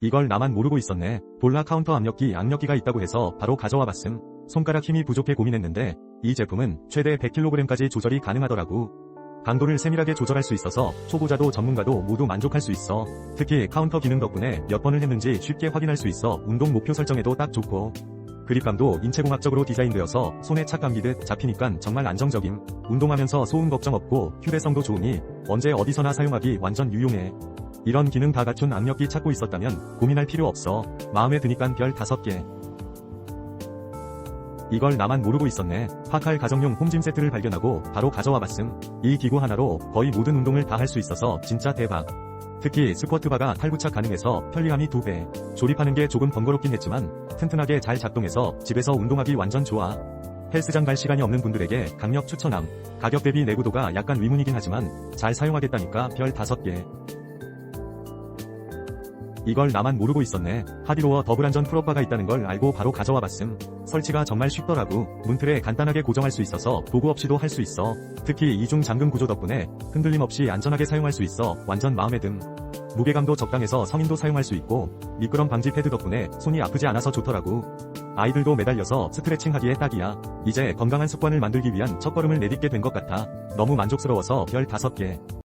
이걸 나만 모르고 있었네. 볼라 카운터 압력기 악력기가 있다고 해서 바로 가져와 봤음. 손가락 힘이 부족해 고민했는데 이 제품은 최대 100kg까지 조절이 가능하더라고. 강도를 세밀하게 조절할 수 있어서 초보자도 전문가도 모두 만족할 수 있어. 특히 카운터 기능 덕분에 몇 번을 했는지 쉽게 확인할 수 있어 운동 목표 설정에도 딱 좋고 그립감도 인체공학적으로 디자인되어서 손에 착 감기듯 잡히니까 정말 안정적임. 운동하면서 소음 걱정 없고 휴대성도 좋으니 언제 어디서나 사용하기 완전 유용해. 이런 기능 다 갖춘 악력기 찾고 있었다면 고민할 필요 없어. 마음에 드니깐 별 5개. 이걸 나만 모르고 있었네. 파칼 가정용 홈짐 세트를 발견하고 바로 가져와 봤음. 이 기구 하나로 거의 모든 운동을 다 할 수 있어서 진짜 대박. 특히 스쿼트바가 탈부착 가능해서 편리함이 2배. 조립하는 게 조금 번거롭긴 했지만 튼튼하게 잘 작동해서 집에서 운동하기 완전 좋아. 헬스장 갈 시간이 없는 분들에게 강력 추천함. 가격 대비 내구도가 약간 의문이긴 하지만 잘 사용하겠다니까 별 5개. 이걸 나만 모르고 있었네. 하디로어 더블 안전 풀업바가 있다는 걸 알고 바로 가져와 봤음. 설치가 정말 쉽더라고. 문틀에 간단하게 고정할 수 있어서 도구 없이도 할 수 있어. 특히 이중 잠금 구조 덕분에 흔들림 없이 안전하게 사용할 수 있어 완전 마음에 듦. 무게감도 적당해서 성인도 사용할 수 있고 미끄럼 방지 패드 덕분에 손이 아프지 않아서 좋더라고. 아이들도 매달려서 스트레칭 하기에 딱이야. 이제 건강한 습관을 만들기 위한 첫걸음을 내딛게 된 것 같아. 너무 만족스러워서 별 5개.